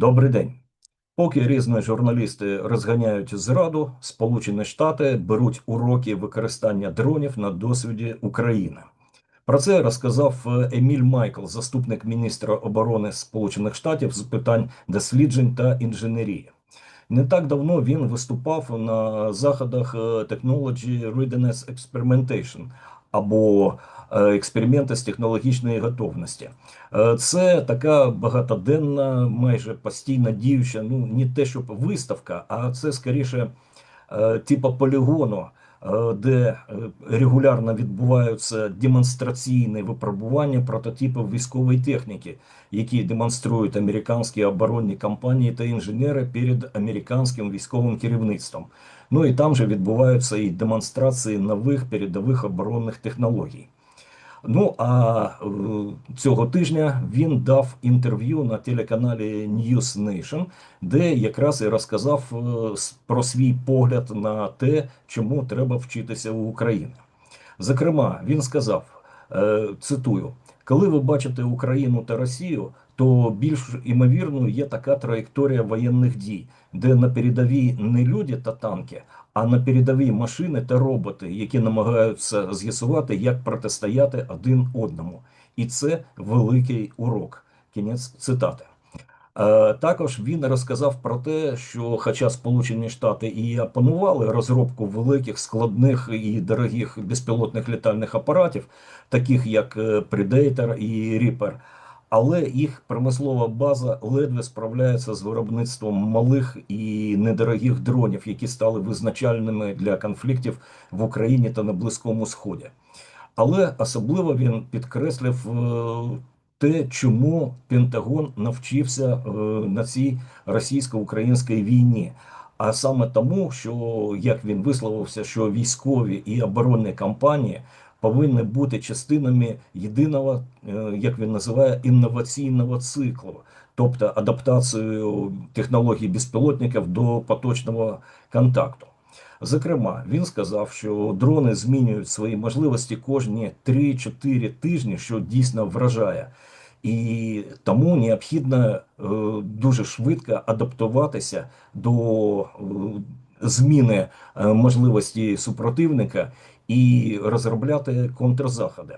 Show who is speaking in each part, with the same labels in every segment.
Speaker 1: Добрий день. Поки різні журналісти розганяють зраду, Сполучені Штати беруть уроки використання дронів на досвіді України. Про це розказав е, Еміль Майкл, заступник міністра оборони Сполучених Штатів з питань досліджень та інженерії. Не так давно він виступав на заходах е, Technology Readiness Experimentation або е, експерименти з технологічної готовності. Е, Це така багатоденна, майже постійно діюча, ну не те, щоб виставка, а це скоріше типа типу полігону, е, де е, регулярно відбуваються демонстраційні випробування прототипів військової техніки, які демонструють американські оборонні компанії та інженери перед американським військовим керівництвом. Ну і там же відбуваються і демонстрації нових передових оборонних технологій. Ну а е, цього тижня він дав інтерв'ю на телеканалі News Nation, де якраз і розказав е, про свій погляд на те, чому треба вчитися у України. Зокрема, він сказав: цитую: коли ви бачите Україну та Росію, то більш імовірною є така траєкторія воєнних дій, де на передовій не люди та танки, а на передовій машини та роботи, які намагаються з'ясувати, як протистояти один одному. І це великий урок. Кінець цитати. Е, Також він розказав про те, що, хоча Сполучені Штати і опанували розробку великих, складних і дорогих безпілотних літальних апаратів, таких як е, Predator і Reaper, але їх промислова база ледве справляється з виробництвом малих і недорогих дронів, які стали визначальними для конфліктів в Україні та на Близькому Сході. Але особливо він підкреслив е, те, чому Пентагон навчився е, на цій російсько-українській війні. А саме тому, що як він висловився, що військові і оборонні кампанії повинні бути частинами єдиного, е, як він називає, інноваційного циклу, тобто адаптацію технологій безпілотників до поточного контакту. Зокрема, він сказав, що дрони змінюють свої можливості кожні 3-4 тижні, що дійсно вражає. І тому необхідно е, дуже швидко адаптуватися до е, зміни е, можливості супротивника і розробляти контрзаходи.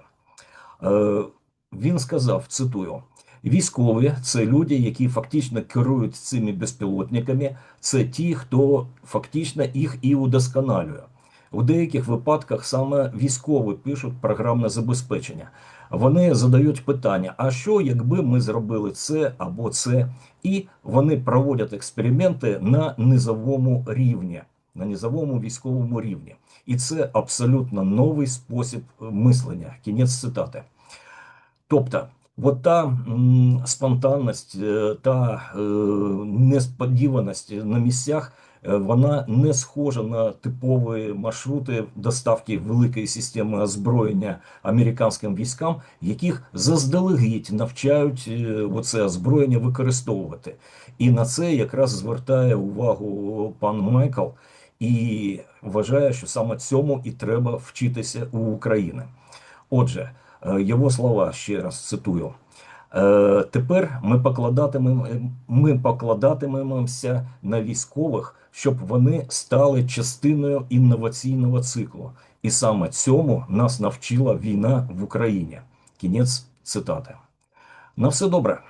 Speaker 1: Він сказав, цитую: військові це люди, які фактично керують цими безпілотниками, це ті, хто фактично їх і удосконалює. У деяких випадках саме військові пишуть програмне забезпечення. Вони задають питання: а що, якби ми зробили це або це? І вони проводять експерименти на низовому рівні, на низовому військовому рівні. І це абсолютно новий спосіб мислення. Кінець цитати. Тобто, от та спонтанність е, та е, несподіваність на місцях, е, вона не схожа на типові маршрути доставки великої системи озброєння американським військам, яких заздалегідь навчають е, оце озброєння використовувати. І на це якраз звертає увагу пан Майкл і вважає, що саме цьому і треба вчитися у України. Отже, його слова ще раз цитую. Е, Тепер ми покладатимемо, ми покладатимемося на військових, щоб вони стали частиною інноваційного циклу. І саме цьому нас навчила війна в Україні. Кінець цитати. На все добре.